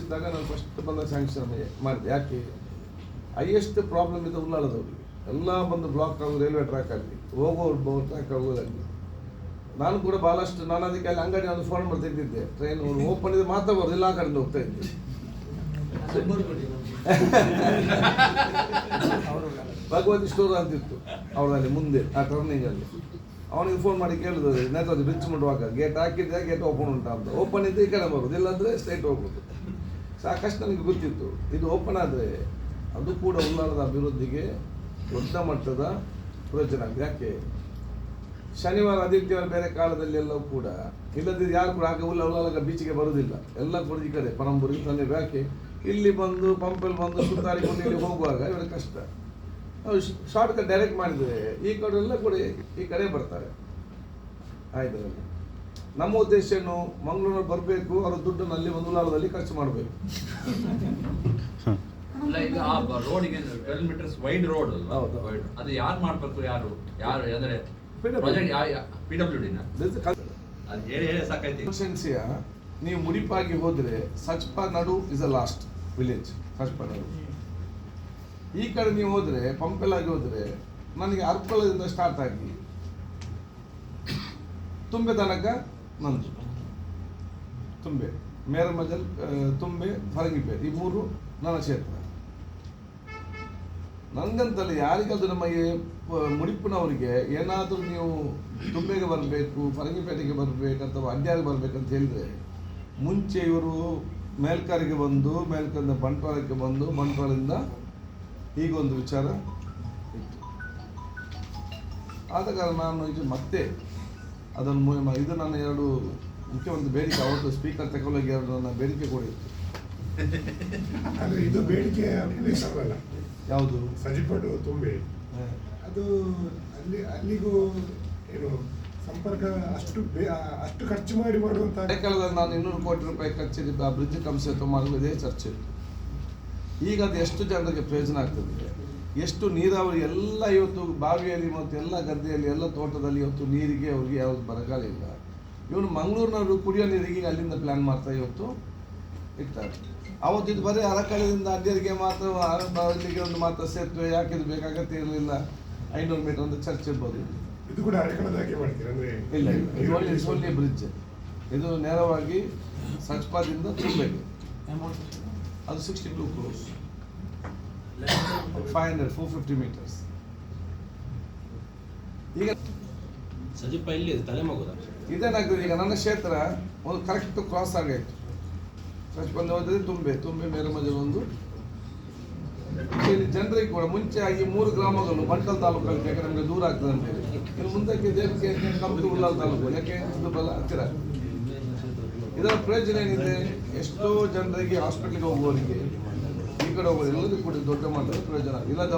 ಇದ್ದಾಗ ನಾನು ಫಸ್ಟ್ ಬಂದ ಸ್ಯಾಂಕ್ಷನ್ ಮಾಡಿದೆ. ಯಾಕೆ? ಹೈಯೆಸ್ಟ್ ಪ್ರಾಬ್ಲಮ್ ಇದೆ ಉಳ್ಳಾಳದವ್ರಿಗೆ ಎಲ್ಲ ಬಂದು ಬ್ಲಾಕ್ ಆಗೋದು ರೈಲ್ವೆ ಟ್ರ್ಯಾಕ್ ಆಗಲಿ ಹೋಗೋ ಟ್ರ್ಯಾಕ್ ಆಗೋದಾಗಲಿ ನಾನು ಕೂಡ ಭಾಳಷ್ಟು ನಾನು ಅದಕ್ಕೆ ಅಲ್ಲಿ ಅಂಗಡಿ ಒಂದು ಫೋನ್ ಮಾಡಿ ತೆಗೆದಿದ್ದೆ. ಟ್ರೈನ್ ಓಪನ್ ಇದೆ ಮಾತ್ರ ಬರೋದು ಎಲ್ಲ ಕಡೆಯಿಂದ ಹೋಗ್ತಾ ಇದ್ದೆ. ಭಗವತಿ ಸ್ಟೋರ್ ಅಂತಿತ್ತು ಅವಳಲ್ಲಿ ಮುಂದೆ, ಆ ಟರ್ನಿಂಗ್ ಅಲ್ಲಿ. ಅವನಿಗೆ ಫೋನ್ ಮಾಡಿ ಕೇಳಿದ್ರು ನೇತಾಜಿ ಬ್ರಿಡ್ಜ್ ಮಾಡುವಾಗ ಗೇಟ್ ಹಾಕಿದ್ರೆ ಗೇಟ್ ಓಪನ್ ಉಂಟಾ ಅಂತ. ಓಪನ್ ಇದ್ದರೆ ಈ ಕಡೆ ಬರೋದು, ಇಲ್ಲಾಂದ್ರೆ ಸ್ಟ್ರೈಟ್ ಹೋಗ್ಬೋದು. ಸಾಕಷ್ಟು ನನಗೆ ಗೊತ್ತಿತ್ತು. ಇದು ಓಪನ್ ಆದರೆ ಅದು ಕೂಡ ಉಳ್ಳಾಲದ ಅಭಿವೃದ್ಧಿಗೆ ದೊಡ್ಡ ಮಟ್ಟದ ಪ್ರಯೋಜನ ಆಗಿದೆ. ಯಾಕೆ? ಶನಿವಾರ ಆದಿತ್ಯವಾರ ಬೇರೆ ಕಾಲದಲ್ಲಿ ಎಲ್ಲವೂ ಕೂಡ ಇಲ್ಲದಿದ್ದು ಯಾರು ಕೂಡ ಹಾಗೆ ಉಲ್ಲ ಉಳ್ಳಾಲಗ ಬೀಚಿಗೆ ಬರುವುದಿಲ್ಲ ಎಲ್ಲ ಕೂಡ ಈ ಕಡೆ ಪರಂಬೂರಿಗೆ ತಂದೆ ಯಾಕೆ? ಇಲ್ಲಿ ಬಂದು ಪಂಪಲ್ಲಿ ಬಂದು ಸುತ್ತಾಡಿಕೊಂಡು ಇಲ್ಲಿ ಹೋಗುವಾಗ ಇವರ ಕಷ್ಟ. ನಾವು ಶಾರ್ಟ್ ಕಟ್ ಡೈರೆಕ್ಟ್ ಮಾಡಿದರೆ ಈ ಕಡೆ ಎಲ್ಲ ಕೂಡ ಈ ಕಡೆ ಬರ್ತಾರೆ. ಆಯ್ತರಲ್ಲಿ ನಮ್ಮ ಉದ್ದೇಶ ಏನು? ಮಂಗಳೂರು ಬರಬೇಕು ಅವರ ದುಡ್ಡನ್ನು ಅಲ್ಲಿ ಒಂದು ಲಾಲದಲ್ಲಿ ಖರ್ಚು ಮಾಡಬೇಕು. ರೋಡಿಗೆ ಟ್ವೆಲ್ ಮೀಟರ್ಸ್ ವೈಡ್ ರೋಡ್. ಅದು ಯಾರು ಮಾಡಬೇಕು ಯಾರು? ಯಾರು ಅಂದ್ರೆ ಪಿ ಡಬ್ಲ್ಯೂ ಡಿನ ಅದು ಹೇಳಿ ಹೇಳಿ ಸಾಕೈತಿ ಕಾನ್ಸ್ಟಿಟ್ಯೂನ್ಸಿಯ ನೀವು ಮುಡಿಪಾಗಿ ಹೋದರೆ Sajipa Nadu is a last village Sajipa Nadu. ಈ ಕಡೆ ನೀವು ಹೋದರೆ ಪಂಪೆಲಾಗಿ ಹೋದ್ರೆ ನನಗೆ ಅರ್ಪಳದಿಂದ ಸ್ಟಾರ್ಟ್ ಆಗಿ ತುಂಬೆ ತನಕ ನಂದು ತುಂಬೆ ಮೇರಮಜಲ್ ತುಂಬೆ ಫರಂಗಿಪೇಟ್ ಈ ಮೂರು ನನ್ನ ಕ್ಷೇತ್ರ. ನನಗಂತಲ್ಲ ಯಾರಿಗಾದ್ರೂ ನಮಗೆ ಮುಡಿಪಿನವರಿಗೆ ಏನಾದರೂ ನೀವು ತುಂಬೆಗೆ ಬರಬೇಕು ಫರಂಗಿಪೇಟೆಗೆ ಬರಬೇಕು, ಅಥವಾ ಅಡ್ಯಾರಿಗೆ ಬರಬೇಕಂತ ಹೇಳಿದರೆ, ಮುಂಚೆ ಇವರು ಮೇಲ್ಕರಿಗೆ ಬಂದು ಮೇಲ್ಕರಿಂದ ಬಂಟ್ವಾಳಕ್ಕೆ ಬಂದು, ಬಂಟ್ವಾಳದಿಂದ ಹೀಗೊಂದು ವಿಚಾರ ಇತ್ತು. ಆದ ಕಾರಣ ನಾನು ಇದು ಮತ್ತೆ ಅದನ್ನು ಇದು ನನ್ನ ಎರಡು ಮುಖ್ಯ ಒಂದು ಬೇಡಿಕೆ ಅವತ್ತು ಸ್ಪೀಕರ್ ತಗೊಳ್ಳೋಕೆ ಎರಡು ನನ್ನ ಬೇಡಿಕೆ ಕೂಡ ಇತ್ತು. ಆದ್ರೆ ಇದು ಬೇಡಿಕೆ ಅಲ್ಲ ಯಾವುದು? ಸಜಿಪಡು ತುಂಬೆ. ಅದು ಅಲ್ಲಿ ಅಲ್ಲಿಗೂ ಏನು ಸಂಪರ್ಕ ಅಷ್ಟು ಅಷ್ಟು ಖರ್ಚು ಮಾಡಿ ಮಾಡುವಂತ ಕಾಲದಲ್ಲಿ ನಾನು ಇನ್ನೂರು ಕೋಟಿ ರೂಪಾಯಿ ಖರ್ಚಿದ್ದ ಆ ಬ್ರಿಡ್ಜ್ ಕಂಪ್ಸೇತ ಮಾಡಲು ಇದೇ ಚರ್ಚೆ ಈಗ ಅದು ಎಷ್ಟು ಜನರಿಗೆ ಪ್ರಯೋಜನ ಆಗ್ತದೆ? ಎಷ್ಟು ನೀರಾವರಿ ಎಲ್ಲ ಇವತ್ತು ಬಾವಿಯಲ್ಲಿ ಮತ್ತು ಎಲ್ಲ ಗದ್ದೆಯಲ್ಲಿ ಎಲ್ಲ ತೋಟದಲ್ಲಿ ಇವತ್ತು ನೀರಿಗೆ ಅವ್ರಿಗೆ ಯಾವ್ದು ಬರಗಾಲ ಇಲ್ಲ. ಇವನು ಮಂಗಳೂರಿನವರು ಕುಡಿಯೋ ನೀರಿಗೆ ಅಲ್ಲಿಂದ ಪ್ಲ್ಯಾನ್ ಮಾಡ್ತಾ ಇವತ್ತು ಇರ್ತಾರೆ. ಅವತ್ತು ಇದು ಬರೀ ಅರಕಳದಿಂದ ಅಡ್ಡಿಯರಿಗೆ ಮಾತ್ರ ಅರ- ಒಂದು ಮಾತ್ರ ಸೇತುವೆ ಯಾಕೆ ಇದು ಬೇಕಾಗತ್ತೆ ಇರಲಿಲ್ಲ. ಐನೂರು ಮೀಟರ್ ಒಂದು ಚರ್ಚ್ ಇರ್ಬೋದು ಇದು ಕೂಡ ಅರೆಕಳದಾಗೆ ಮಾಡ್ತೀರಾ ಅಂದ್ರೆ? ಇಲ್ಲ ಇಲ್ಲ. ಇದು ಒಳ್ಳೆ ಒಳ್ಳೆ ಬ್ರಿಡ್ಜ್ ಇದು ನೇರವಾಗಿ ಸಚ್ಪಾದಿಂದ ತುಂಬೆಗೆ ಅದು sixty two cross five hundred four fifty metres ಈಗ ಸಜಿಪ ಇಲ್ಲಿ ತಲೆಮಗುದ? ಇದೇನಾಗ್ತದೆ ಈಗ ನನ್ನ ಕ್ಷೇತ್ರ ಒಂದು ಕರೆಕ್ಟ್ ಕ್ರಾಸ್ ಆಗಾಯ್ತು ಸಚ್ಪಂದ ಹೋದ್ರೆ ತುಂಬೆ ತುಂಬೆ ಮೇರಮಜ ಒಂದು. ಇಲ್ಲಿ ಜನರಿಗೆ ಕೂಡ ಮುಂಚೆ ಈ ಮೂರು ಗ್ರಾಮಗಳು ಬಂಟಲ್ ತಾಲೂಕಲ್ಲಿ ಯಾಕೆ ನಮಗೆ ದೂರ ಆಗ್ತದೆ ಅಂತ ಹೇಳಿ. ಇನ್ನು ಮುಂದಕ್ಕೆ ದೇವಕ್ಕೆ ಕಂಪ್ಲಿ ಉಳ್ಳಾಲ್ ತಾಲೂಕು ಯಾಕೆ ಇದು ಬಲ ಹತ್ತಿರ? ಇದರ ಪ್ರಯೋಜನ ಏನಿದೆ? ಎಷ್ಟೋ ಜನರಿಗೆ ಹಾಸ್ಪಿಟ್ಲಿಗೆ ಹೋಗುವವರಿಗೆ ಈ ಕಡೆ ಹೋಗೋದು ಎಲ್ಲರಿಗೂ ಕೂಡ ದೊಡ್ಡ ಮಟ್ಟದ ಪ್ರಯೋಜನ. ಇಲ್ಲದ